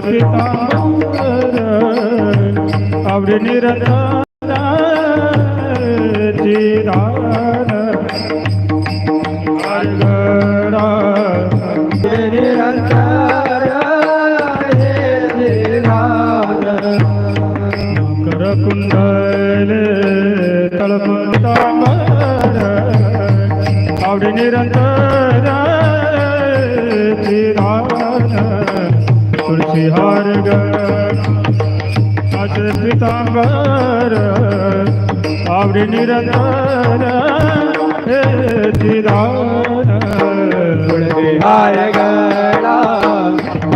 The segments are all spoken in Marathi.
कच पितांबर आवडे निरंतर चिरान गडा कर कुंडले तळपतांबर आवडे निरंतर तुळशी हार पितांबर आवडे निरंतर हे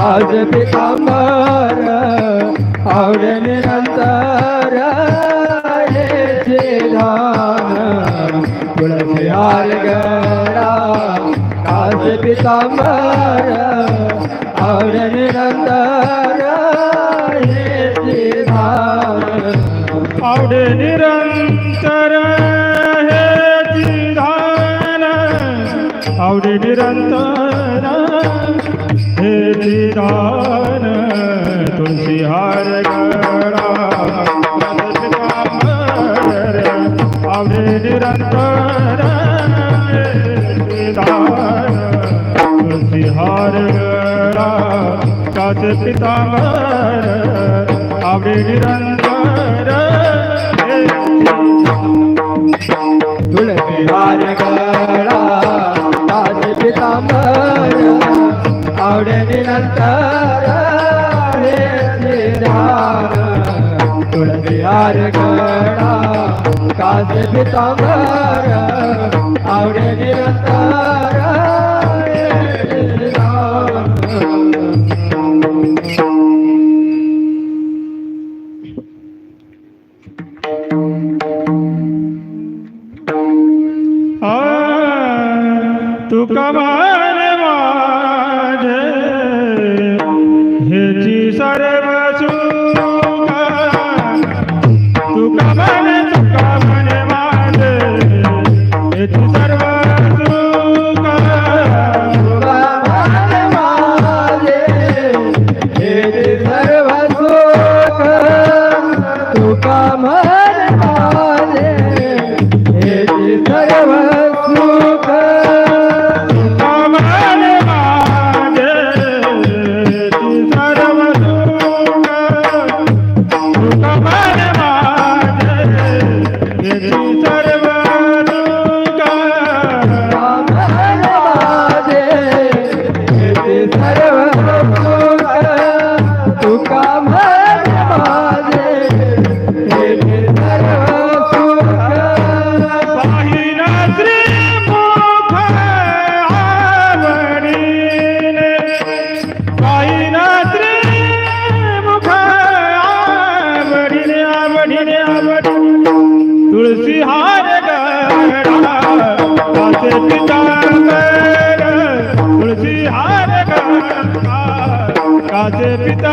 आज पितांबर आवड निरंतर हे चिदान आज पितांबर हार गळा काच पितांबर आवडे निरंतर हे तुळशी हार गळा आज पितांबर आवड निरंतर हे तुळशी हार गळा काज पितांबर সুকমা রাজের পিতা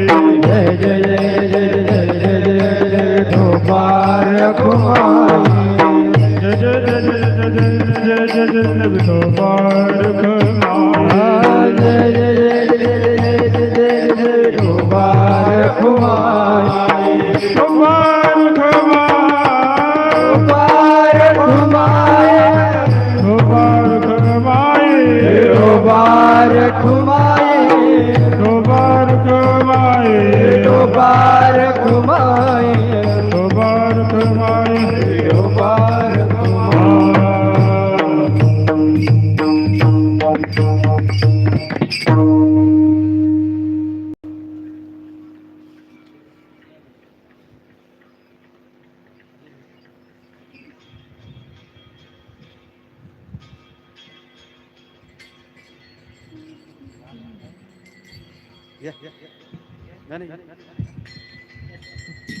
Oh, Yeah, yeah, yeah. Nani, nani, nani.